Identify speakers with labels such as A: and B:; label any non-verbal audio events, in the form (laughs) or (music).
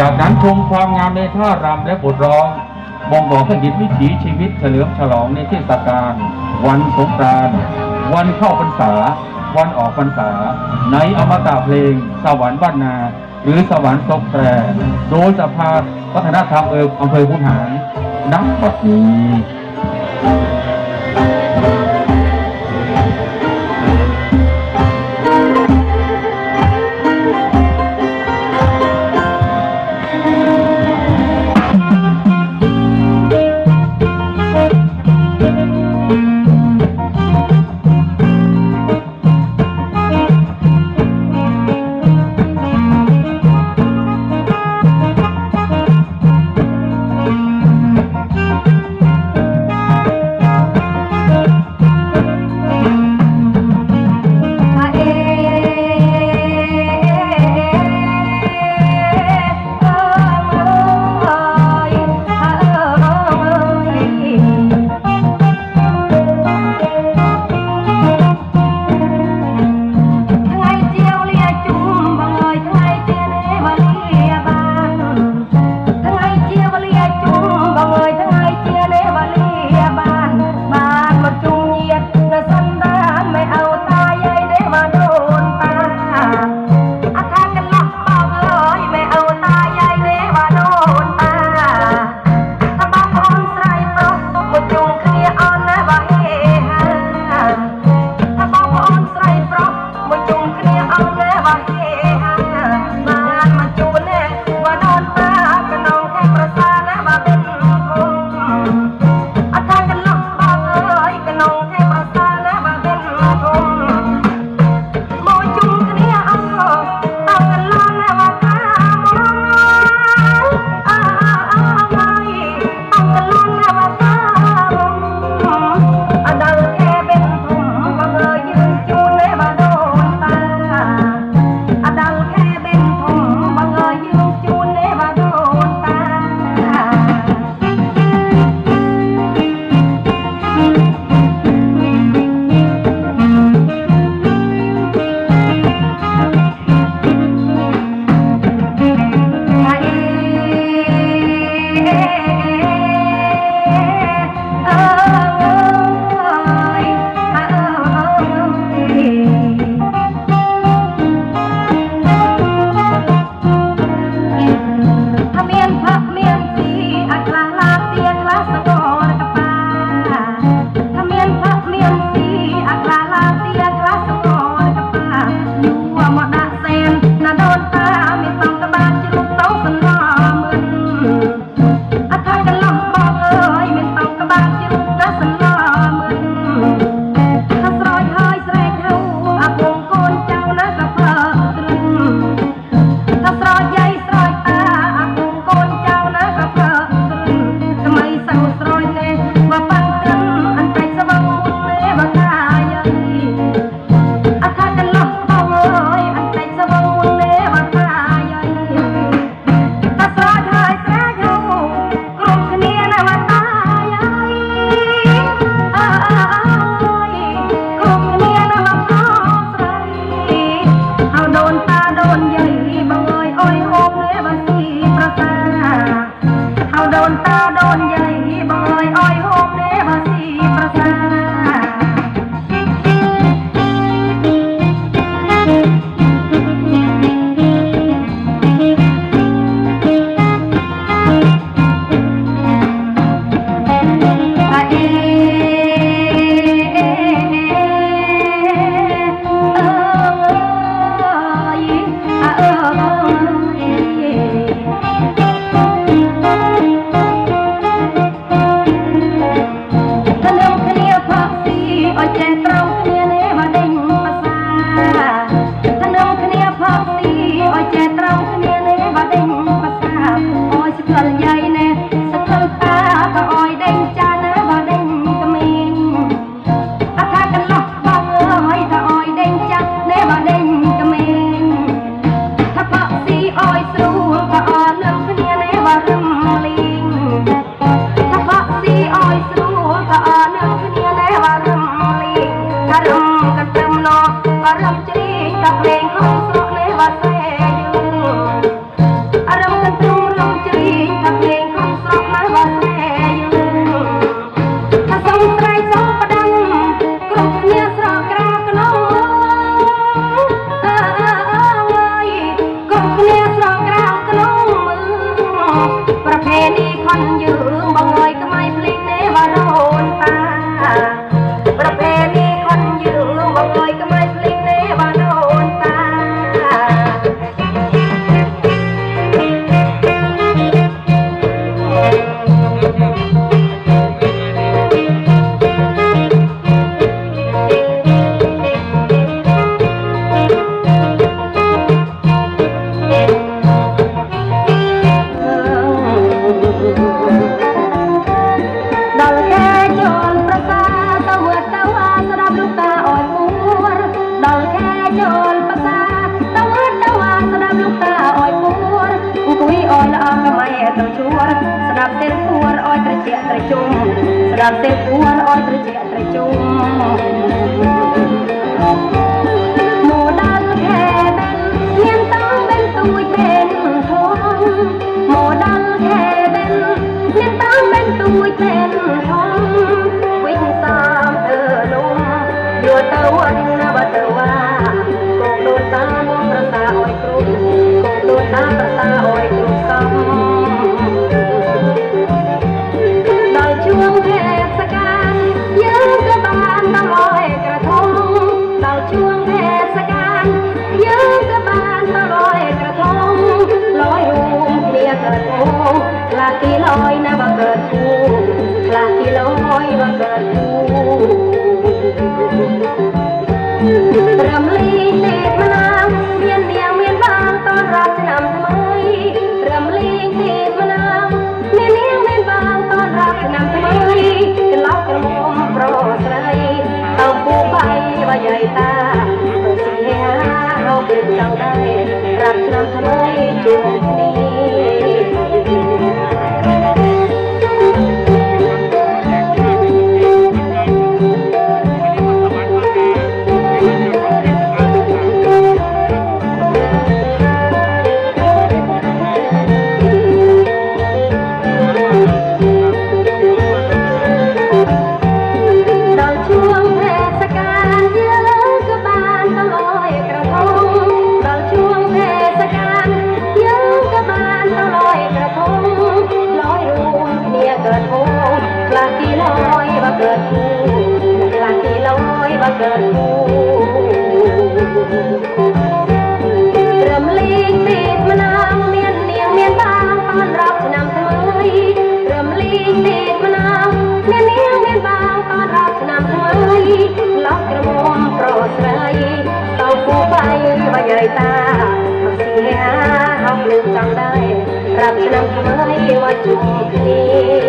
A: จากนั้นชมความงามในท่ารำและบทร้องมองบอกแผ่นวิถีชีวิตเฉลิมฉลองในเทศกาลวันสงกรานต์วันเข้าพรรษา วันออกพรรษา ในอมตะเพลง สวรรค์บ้านนา หรือสวรรค์ซกแตรโดยสภาวัฒนธรรมเอออำเภอพุนหานนั
B: กปัจจุบัน Oh. (laughs) ឲ្យត្រជាក់ត្រជុំស្រាប់ទេពួនឲ្យត្រជាក់ត្រជុំមកដល់ខែបេនមានតង់បេនទួយបេនធំមកដល់ខែបេនមានតង់បេនទួយបេន do ำไว้ว่าจุดเคลี